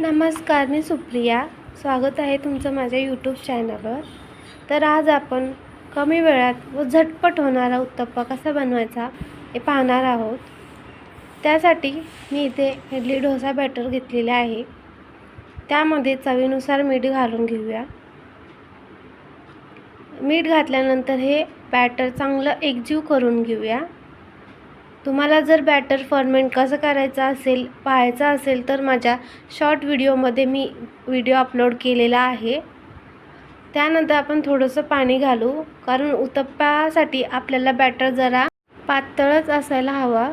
नमस्कार मी सुप्रिया. स्वागत आहे तुमचं माझ्या यूट्यूब चॅनलवर तर आज आपण कमी वेळात व झटपट होणारा उत्तप्पा कसा बनवायचा हे पाहणार आहोत. त्यासाठी मी इथे इडली डोसा बॅटर घेतलेला आहे. त्यामध्ये चवीनुसार मीठ घालून घेऊया. मीठ घातल्यानंतर हे बॅटर चांगलं एकजीव करून घेऊया. तुम्हाला जर बॅटर फर्मेंट कसं करायचं असेल पाहायचं असेल तर माझ्या शॉर्ट व्हिडिओमध्ये मी व्हिडिओ अपलोड केलेला आहे. त्यानंतर आपण थोडंसं पाणी घालू कारण उत्तप्पासाठी आपल्याला बॅटर जरा पातळच असायला हवा.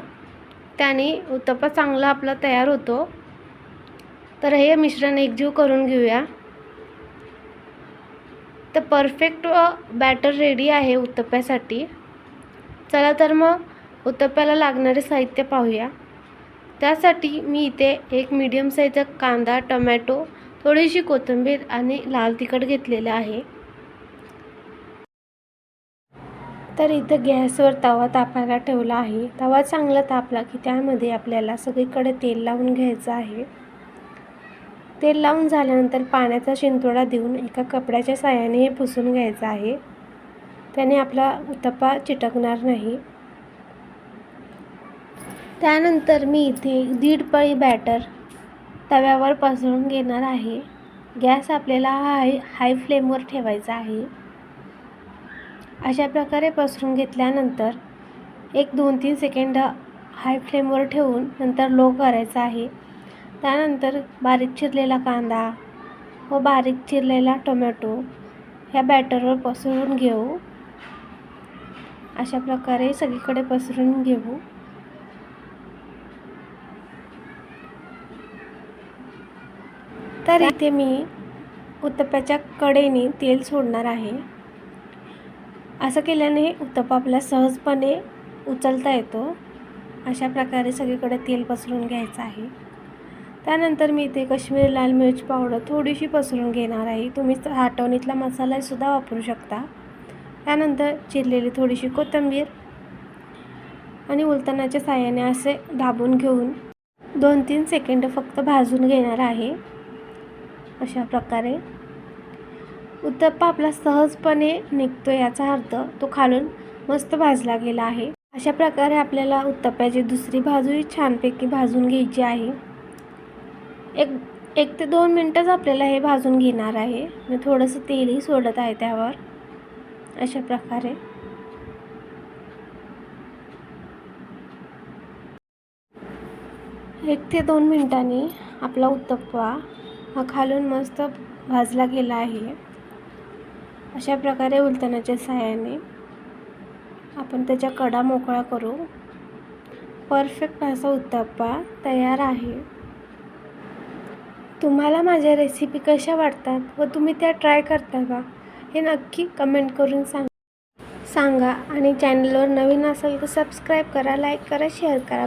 त्याने उत्तप्पा चांगला आपला तयार होतो. तर हे मिश्रण एकजीव करून घेऊया. तर परफेक्ट बॅटर रेडी आहे उत्तप्प्यासाठी. चला तर मग उत्तप्पाला लागणारे साहित्य पाहूया. त्यासाठी मी इथे एक मीडियम साईजचा कांदा टमॅटो थोडीशी कोथिंबीर आणि लाल तिखट घेतलेलं आहे. तर इथं गॅसवर तवा तापायला ठेवला आहे. तवा चांगला तापला की त्यामध्ये आपल्याला सगळीकडे तेल लावून घ्यायचं आहे. तेल लावून झाल्यानंतर पाण्याचा शिंतोडा देऊन एका कपड्याच्या साह्याने हे पुसून घ्यायचं आहे. त्याने आपला उत्तप्पा चिटकणार नाही. त्यानंतर मी इथे दीड पळी बॅटर तव्यावर पसरून घेणार आहे. गॅस आपल्याला हाय हाय फ्लेमवर ठेवायचा आहे. अशा प्रकारे पसरून घेतल्यानंतर एक दोन तीन सेकंड हाय फ्लेमवर ठेवून नंतर लो करायचा आहे. त्यानंतर बारीक चिरलेला कांदा व बारीक चिरलेला टोमॅटो ह्या बॅटरवर पसरून घेऊ. अशा प्रकारे सगळीकडे पसरून घेऊ. तर इथे मी उत्तप्याच्या कडेने तेल सोडणार आहे. असं केल्याने उत्तप्पा आपला सहजपणे उचलता येतो. अशा प्रकारे सगळीकडे तेल पसरून घ्यायचं आहे. त्यानंतर मी इथे कश्मीरी लाल मिरच पावडर थोडीशी पसरून घेणार आहे. तुम्ही हाटवणीतला मसालासुद्धा वापरू शकता. त्यानंतर चिरलेली थोडीशी कोथिंबीर आणि उलटण्याच्या साह्याने असे दाबून घेऊन दोन तीन सेकंड फक्त भाजून घेणार आहे. अशा प्रकारे. उत्तप्पा आपला सहजपणे निघतो याचा अर्थ तो खालून मस्त भाजला गेला आहे. अशा प्रकारे आपल्याला उत्तप्प्याची दुसरी बाजूही छानपैकी भाजून घ्यायची आहे. एक एक ते दोन मिनटंच आपल्याला हे भाजून घेणार आहे. मी थोडंसं तेलही सोडत आहे त्यावर. अशा प्रकारे. एक ते दोन मिनटांनी आपला उत्तप्पा हा खालून मस्त भाजला गेला आहे. अशा प्रकारे उलटण्याच्या सहाय्याने आपण त्याच्या कडा मोकळा करू. परफेक्ट असा उत्तप्पा तयार आहे. तुम्हाला माझ्या रेसिपी कशा वाटतात व तुम्ही त्या ट्राय करता का हे नक्की कमेंट करून सांग सांगा. आणि चॅनलवर नवीन असेल तर सबस्क्राईब करा लाईक करा शेअर करा.